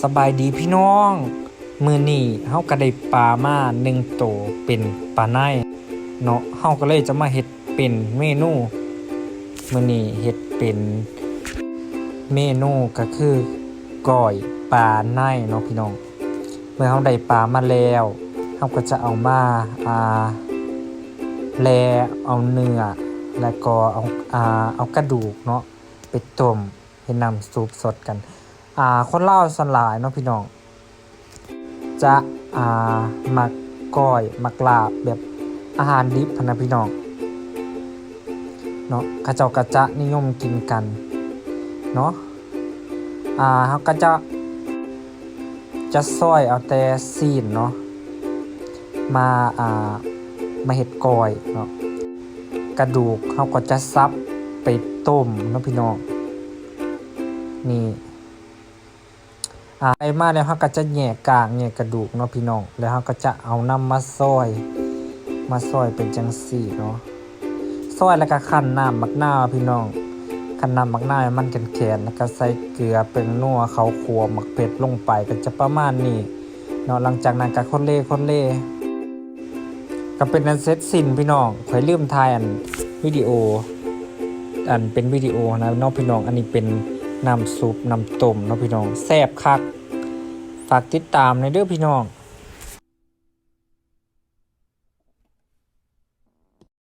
สบายดีพี่น้อง มือนี่เฮาก็ได้ปลามาหนึ่งโตวเป็นปลาในเนาะเฮาก็เลยจะมาเฮ็ดเป็นเมนู มือนี่เฮ็ดเป็นเมนูก็คือก้อยปลาในเนาะพี่น้อง เมื่อเฮาได้ปลามาแล้วเฮาก็จะเอามาอ่าแลเอาเนื้อแล้วก็เอาอ่าเอากระดูกเนาะไปต้มให้น้ำซุปสดกัน อ่าคนเล่าสวนหลายเนาะพี่น้อง จะอ่ามักก้อยมักลาบแบบอาหารดิบพนะพี่น้องเนาะข้าเจ้าก็จะนิยมกินกันเนาะอ่าเขาก็จะจะซอยเอาแต่ซีนเนาะมาอ่ามาเห็ดก้อยเนาะกระดูกเขาก็จะซับไปต้มเนาะพี่น้องนี่ ไอ้มาแล้วเขาก็จะแหยกกลางแหยกกระดูกเนาะพี่น้อง แล้วเขาก็จะเอาน้ำมาซอย มาซอยเป็นจังสี่เนาะซอยแล้วก็คั่นน้ำมักหน้าพี่น้องคั่นน้ำมักหน้าวให้มันแข็งๆแล้วก็ใส่เกลือเป็นนัวเขาขัวหมักเผ็ดลงไปก็จะประมาณนี้เนาะหลังจากนั้นก็คนเล่คนเล่ก็เป็นอันเสร็จสิ้นพี่น้องข่อยลืมถ่ายอันวิดีโอ อันเป็นวิดีโอนะน้องพี่น้องอันนี้เป็น น้ำซุปน้ำต้มเนาะพี่น้องแซ่บคัก ฝากติดตามในอยเด้อพี่น้อง